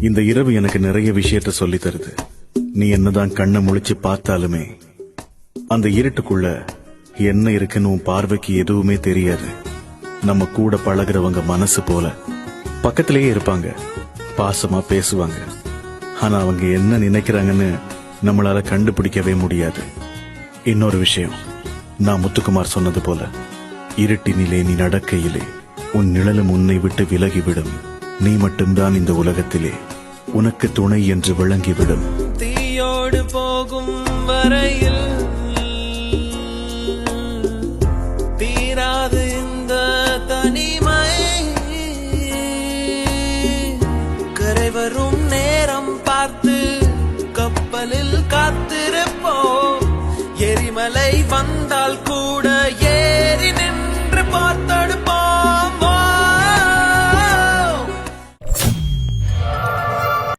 இந்த இரவு எனக்கு நிறைய விஷயத்த சொல்லி தருது. நீ என்னதான் கண்ணை முழிச்சு பார்த்தாலுமே அந்த இருட்டுக்குள்ள என்ன இருக்குன்னு உன் பார்வைக்கு எதுவுமே தெரியாது. நம்ம கூட பழகுறவங்க மனசு போல. பக்கத்திலேயே இருப்பாங்க. பாசமா பேசுவாங்க. ஆனா அவங்க என்ன நினைக்கிறாங்கன்னு நம்மளால கண்டுபிடிக்கவே முடியாது. இன்னொரு விஷயம் நான் முத்துக்குமார் சொன்னது போல இருட்டினிலே நீ நடக்கையிலே உன் நிழலும் உன்னை விட்டு விலகிவிடும். நீ மட்டும்தான் இந்த உலகத்திலே உனக்கு துணை என்று விளங்கிவிடும். தீயோடு போகும் வரையில் தீராது இந்த தனிமை. கரை வரும் நேரம் பார்த்து கப்பலில் காத்திருப்போம். எரிமலை வந்தால் கூட ஏ